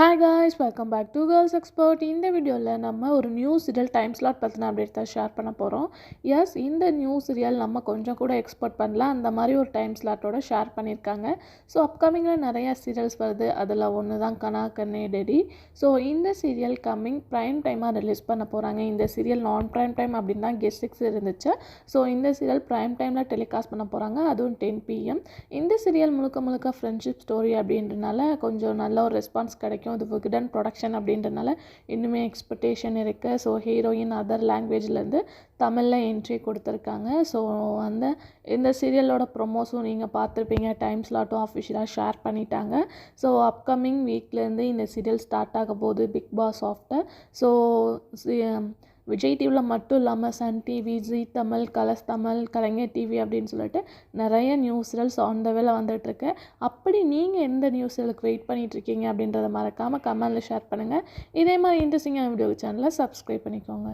Hi guys welcome back to girls expert இந்த வீடியோவில் நம்ம ஒரு நியூ சீரியல் டைம் ஸ்லாட் பற்றின அப்டேட் தான் ஷேர் பண்ண போகிறோம் எஸ் இந்த நியூ சீரியல் நம்ம கொஞ்சம் கூட எக்ஸ்போர்ட் பண்ணல. அந்த மாதிரி ஒரு டைம் ஸ்லாட்டோட ஷேர் பண்ணியிருக்காங்க. ஸோ அப்கமிங்கில் நிறையா சீரியல்ஸ் வருது. அதில் ஒன்று தான் கனா கண்ணே டெடி. ஸோ இந்த சீரியல் கம்மிங் ப்ரைம் டைமாக ரிலீஸ் பண்ண போகிறாங்க இந்த சீரியல் நான் ப்ரைம் டைம் அப்படின்னு தான் கெஸ்டிக்ஸ் இருந்துச்சு. ஸோ இந்த சீரியல் ப்ரைம் டைமில் டெலிகாஸ்ட் பண்ண போகிறாங்க அதுவும் டென் பிஎம் இந்த சீரியல் முழுக்க முழுக்க ஃப்ரெண்ட்ஷிப் ஸ்டோரி அப்படின்றனால கொஞ்சம் நல்ல ஒரு ரெஸ்பான்ஸ் கிடைக்கும். இது விகடன் ப்ரொடக்ஷன் அப்படின்றனால இன்னுமே எக்ஸ்பெக்டேஷன் இருக்குது ஸோ ஹீரோயின் அதர் லாங்குவேஜ்லேருந்து தமிழில் என்ட்ரி கொடுத்துருக்காங்க. ஸோ அந்த இந்த சீரியலோட ப்ரொமோஸும் நீங்கள் பார்த்துருப்பீங்க. டைம் ஸ்லாட்டும் அஃபிஷியலாக ஷேர் பண்ணிட்டாங்க. ஸோ அப்கமிங் வீக்லேருந்து இந்த சீரியல் ஸ்டார்ட் ஆக போகுது. Big Boss after so Vijay டிவியில் மட்டும் இல்லாமல் Sun TV Zee Tamil Colors Tamil Kalaignar TV அப்படின்னு சொல்லிட்டு நிறைய நியூஸ் சீரியல்ஸ் ஆன் த வேல வந்துட்டுருக்கு அப்படி நீங்கள் எந்த நியூஸ் சீரியலுக்கு வெயிட் பண்ணிகிட்ருக்கீங்க அப்படின்றத மறக்காமல் கமெண்டில் ஷேர் பண்ணுங்கள் இதே மாதிரி இன்ட்ரெஸ்டிங்கான வீடியோ சேனலை சப்ஸ்கிரைப் பண்ணிக்கோங்க.